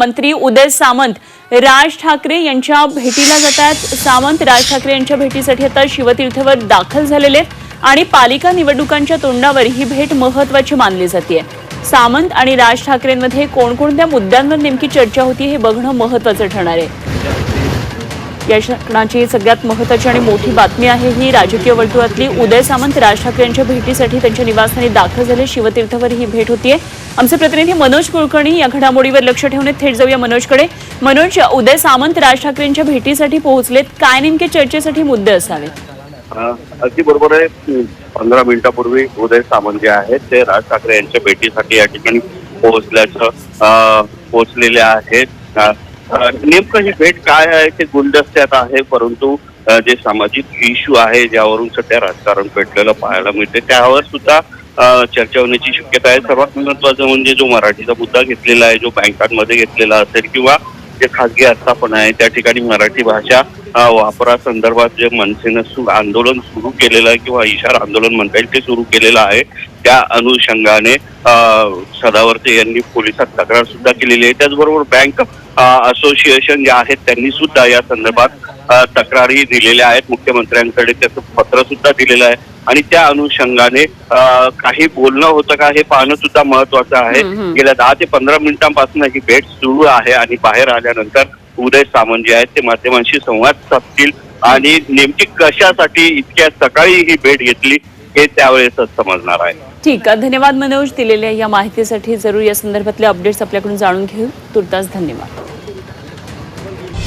मंत्री उदय सामंत राज ठाकरे यांच्या भेटीला जातात. सामंत राज ठाकरे यांच्या भेटीसाठी आता शिवतीर्थवर दाखल झालेले आहेत आणि पालिका निवडणुकांच्या तोंडावर ही भेट महत्वाची मानली जाते सामंत आणि राज ठाकरेंमध्ये कोणकोणत्या मुद्द्यांवर नेमकी चर्चा होती हे बघणं महत्वाचं ठरणार आहे. या क्षणाची सगळ्यात महत्वाची आणि मोठी बातमी आहे ही. राजकीय वर्तुळातली उदय सामंत राज ठाकरे यांच्या भेटीसाठी त्यांच्या निवासस्थानी दाखल झाले. शिवतीर्थवर ही भेट होतीये. आमचे प्रतिनिधी मनोज कुलकर्णी या घडामोडीवर लक्ष ठेवून थेट जाऊया मनोजकडे. मनोज उदय सामंत राज ठाकरेंच्या भेटीसाठी पोहोचलेत. काय नेमके चर्चेसाठी मुद्दे असावेत? अगदी बरोबर आहे. पंधरा मिनिटापूर्वी उदय सामंत जे आहेत ते राज ठाकरे यांच्या भेटीसाठी या ठिकाणी पोहोचल्याचं पोहोचलेले आहेत. नेमकं ही भेट काय आहे? ते गुलदस्त्यात आहे परंतु जे सामाजिक इश्यू आहे ज्यावरून सध्या राजकारण पेटलेलं पाहायला मिळते त्यावर सुद्धा चर्चा होण्याची शक्यता आहे. सर्वात महत्वाचं म्हणजे जो मराठीचा मुद्दा घेतलेला आहे जो बँकांमध्ये घेतलेला असेल किंवा जे खासगी आस्थापन आहे त्या ठिकाणी मराठी भाषा वापरासंदर्भात जे मनसेनं सु आंदोलन सुरू केलेलं आहे किंवा इशारा आंदोलन म्हणता येईल ते सुरू केलेलं आहे. त्या अनुषंगाने सदावर्ते यांनी पोलिसात तक्रार सुद्धा केलेली आहे. त्याचबरोबर बँक असोसिएशन जे आहेत त्यांनी सुद्धा या संदर्भात तक्रारी दिलेल्या आहेत. मुख्यमंत्र्यांकडे त्याचं पत्र सुद्धा दिलेलं आहे. आणि त्या अनुषंगाने काही बोलणं होतं का हे पाहणं सुद्धा महत्वाचं आहे. गेल्या दहा ते पंधरा मिनिटांपासून ही भेट सुरू आहे आणि बाहेर आल्यानंतर उदय सामंत जे आहेत ते माध्यमांशी संवाद साधतील. आणि नेमकी कशासाठी इतक्या सकाळी ही भेट घेतली हे त्यावेळेसच समजणार आहे. ठीक आहे. धन्यवाद मनोज दिलेल्या या माहितीसाठी. जरूर या संदर्भातले अपडेट्स आपल्याकडून जाणून घेऊ. तुर्तास धन्यवाद. Thank you.